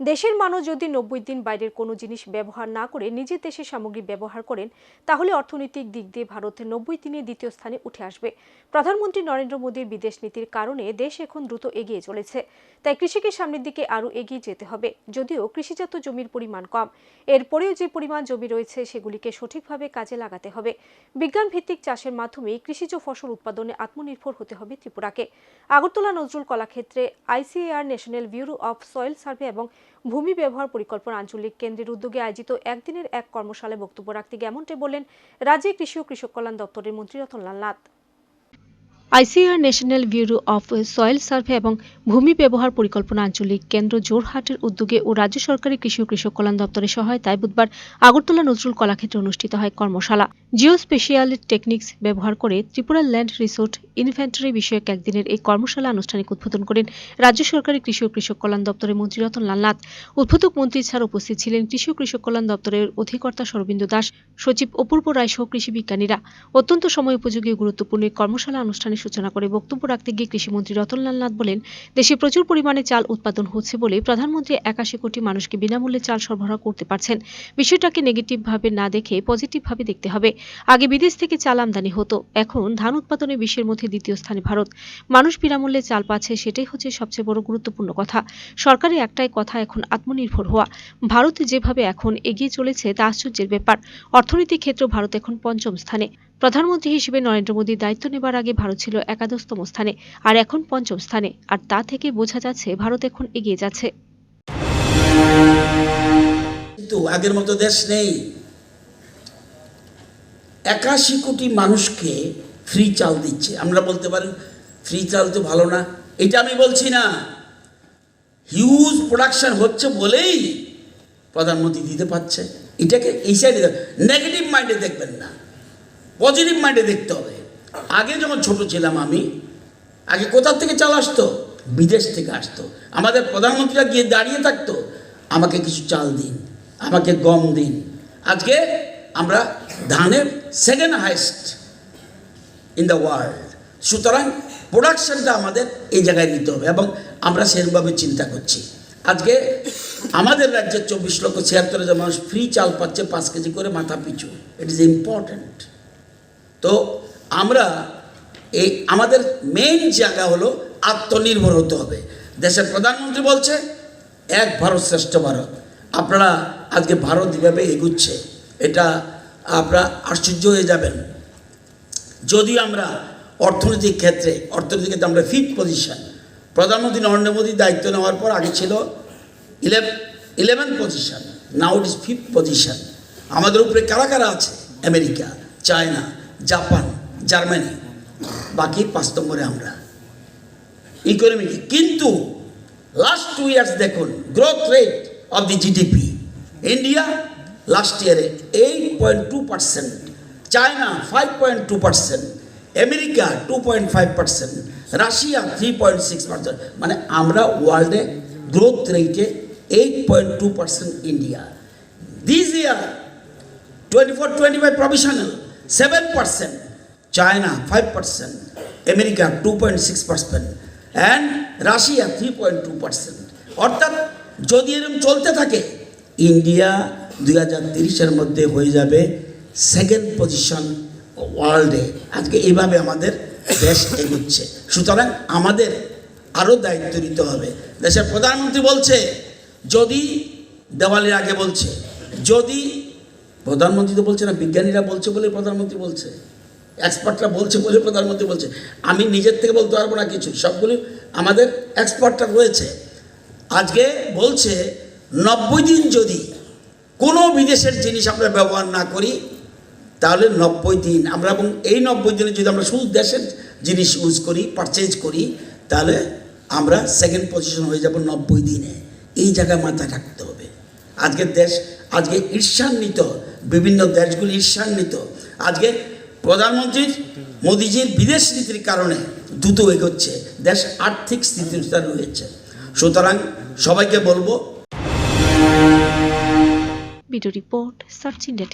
দেশের মানুষ যদি নব্বই দিন বাইরের কোনো জিনিস ব্যবহার না করে নিজের দেশের সামগ্রী ব্যবহার করেন, তাহলে অর্থনৈতিক দিক দিয়ে ভারত নব্বই দিনে দ্বিতীয় স্থানে উঠে আসবে। প্রধানমন্ত্রী নরেন্দ্র মোদীর বিদেশ নীতির কারণে দেশ এখন দ্রুত এগিয়ে চলেছে। তাই কৃষিকে সামনের দিকে আরও এগিয়ে যেতে হবে, যদিও কৃষিজাত জমির পরিমাণ কম। এরপরেও যে পরিমাণ জমি রয়েছে, সেগুলিকে সঠিকভাবে কাজে লাগাতে হবে। বিজ্ঞান ভিত্তিক চাষের মাধ্যমে কৃষিজ ফসল উৎপাদনে আত্মনির্ভর হতে হবে ত্রিপুরাকে। Agartala Nazrul কলাক্ষেত্রে ICAR national bureau of soil survey এবং ভূমি ব্যবহার পরিকল্পনা আঞ্চলিক কেন্দ্রের উদ্যোগে আয়োজিত একদিনের এক কর্মশালায় বক্তব্য রাখতে গিয়ে এমনটাই বললেন রাজ্যে কৃষি ও কৃষক কল্যাণ দপ্তরের মন্ত্রী Ratanlal Nath. ICR national bureau of soil survey এবং ভূমি ব্যবহার পরিকল্পনা আঞ্চলিক কেন্দ্র জোরহাটের উদ্যোগে ও রাজ্য সরকারি কৃষি ও কৃষক কল্যাণ দপ্তরের সহায়তায় বুধবার আগরতলা নজরুল কলাক্ষেত্রে অনুষ্ঠিত হয় কর্মশালা। জিও স্পেশিয়াল টেকনিক্স ব্যবহার করে ত্রিপুরা ল্যান্ড রিসোর্ট ইনভেন্টারি বিষয়ক একদিনের এই কর্মশালা আনুষ্ঠানিক উদ্বোধন করেন রাজ্য সরকারি কৃষি ও কৃষক কল্যাণ দপ্তরের মন্ত্রী রতনলাল নাথ। উদ্বোধক মন্ত্রী ছাড়া উপস্থিত ছিলেন কৃষি ও কৃষক কল্যাণ দপ্তরের অধিকর্তা সরবিন্দু দাস সচিব অপূর্ব রায় সহ কৃষি বিজ্ঞানীরা অত্যন্ত সময় উপযোগী গুরুত্বপূর্ণ কর্মশালা আনুষ্ঠানিক সূচনা করে বক্তব্য রাখতে গিয়ে কৃষিমন্ত্রী রতনলাল নাথ বলেন, দেশে প্রচুর পরিমাণে চাল উৎপাদন হচ্ছে বলে প্রধানমন্ত্রী একাশি কোটি মানুষকে বিনামূল্যে চাল সরবরাহ করতে পারছেন। বিষয়টাকে নেগেটিভ ভাবে না দেখে পজিটিভ ভাবে দেখতে হবে। আগে বিদেশ থেকে চাল আমদানি হতো, এখন ধান উৎপাদনে বিশ্বের মধ্যে দ্বিতীয় স্থানে ভারত। মানুষ বিনামূল্যে চাল পাচ্ছে সেটাই হচ্ছে সবচেয়ে বড় গুরুত্বপূর্ণ কথা। সরকারের একটাই কথা এখন আত্মনির্ভর হওয়া। ভারত যেভাবে এখন এগিয়ে চলেছে, তা আশ্চর্যের ব্যাপার। অর্থনৈতিক ক্ষেত্রে ভারত এখন পঞ্চম স্থানে। প্রধানমন্ত্রী হিসেবে নরেন্দ্র মোদী দায়িত্ব নেবার আগে ভারত ছিল একাদশতম স্থানে, আর এখন পঞ্চম স্থানে, আর তা থেকে বোঝা যাচ্ছে ভারত এখন এগিয়ে যাচ্ছে। কিন্তু আগের মতো দেশ নেই। একাশি কোটি মানুষকে ফ্রি চাল দিচ্ছে। আমরা বলতে পারি ফ্রি চাল তো ভালো না। এটা আমি বলছি না। হিউজ প্রোডাকশন হচ্ছে বলেই প্রধানমন্ত্রী দিতে পারছে। এটাকে সাইডে নেগেটিভ মাইন্ডে দেখবেন না। পজিটিভ মাইন্ডে দেখতে হবে। আগে যখন ছোট ছিলাম আমি, আগে কোথার থেকে চাল আসতো? বিদেশ থেকে আসতো। আমাদের প্রধানমন্ত্রীরা গিয়ে দাঁড়িয়ে থাকতো, আমাকে কিছু চাল দিন, আমাকে গম দিন। আজকে আমরা ধানের second highest in the world সুতরাং প্রোডাকশনটা আমাদের এই জায়গায় নিতে হবে এবং আমরা সেরকমভাবে চিন্তা করছি। আজকে আমাদের রাজ্যের চব্বিশ লক্ষ ছিয়াত্তর হাজার মানুষ ফ্রি চাল পাচ্ছে পাঁচ কেজি করে মাথা পিছু। ইট ইজ ইম্পর্ট্যান্ট তো আমরা এই আমাদের মেইন জায়গা হলো আত্মনির্ভর হতে হবে। দেশের প্রধানমন্ত্রী বলছে, এক ভারত শ্রেষ্ঠ ভারত। আপনারা আজকে ভারত যেভাবে এগুচ্ছে, এটা আপনারা আশ্চর্য হয়ে যাবেন। যদিও আমরা অর্থনৈতিক ক্ষেত্রে অর্থনৈতিক ক্ষেত্রে আমরা ফিফথ পজিশন প্রধানমন্ত্রী নরেন্দ্র মোদীর দায়িত্ব নেওয়ার পর আগে ছিল eleven position now it is fifth position আমাদের উপরে কারা কারা আছে? America, China, Japan, Germany. বাকি পাঁচ নম্বরে আমরা। ইকোনমিক কিন্তু লাস্ট টু ইয়ার্স দেখুন growth rate of the GDP India last ইয়ারে eight point two percent China five point two percent America two point five percent Russia three point six percent মানে আমরা ওয়ার্ল্ডে গ্রোথ রেটে eight point two percent India this year twenty four twenty five provisional seven percent China five percent America two point six percent and Russia three point two percent অর্থাৎ, যদি এরকম চলতে থাকে India দুই হাজার তিরিশের মধ্যে হয়ে যাবে সেকেন্ড পজিশন ওয়ার্ল্ডে আজকে এইভাবে আমাদের দেশ এগুচ্ছে। সুতরাং আমাদের আরও দায়িত্ব নিতে হবে। দেশের প্রধানমন্ত্রী বলছে যদি দেওয়ালির আগে বলছে, যদি প্রধানমন্ত্রী তো বলছে না, বিজ্ঞানীরা বলছে বলে প্রধানমন্ত্রী বলছে এক্সপার্টরা বলছে বলে প্রধানমন্ত্রী বলছে, আমি নিজের থেকে বলতে পারব না কিছু, সবগুলি আমাদের এক্সপার্টরা রয়েছে। আজকে বলছে, নব্বই দিন যদি কোনো বিদেশের জিনিস আমরা ব্যবহার না করি, তাহলে নব্বই দিন, আমরা এবং এই নব্বই দিনে যদি আমরা শুধু দেশের জিনিস ইউজ করি পারচেজ করি, তাহলে আমরা সেকেন্ড পজিশন হয়ে যাব নব্বই দিনে। এই জায়গায় মাথায় রাখতে হবে। আজকের দেশ, আজকে ঈর্ষান্বিত, বিভিন্ন দেশগুলি ঈর্ষান্বিত। আজকে প্রধানমন্ত্রীর, মোদিজির বিদেশ নীতির কারণে দ্রুত এগোচ্ছে, দেশ আর্থিক স্থিতিশীলতা রয়েছে। সুতরাং সবাইকে বলব ভিডিও রিপোর্ট, সার্চ ইন্ডিয়া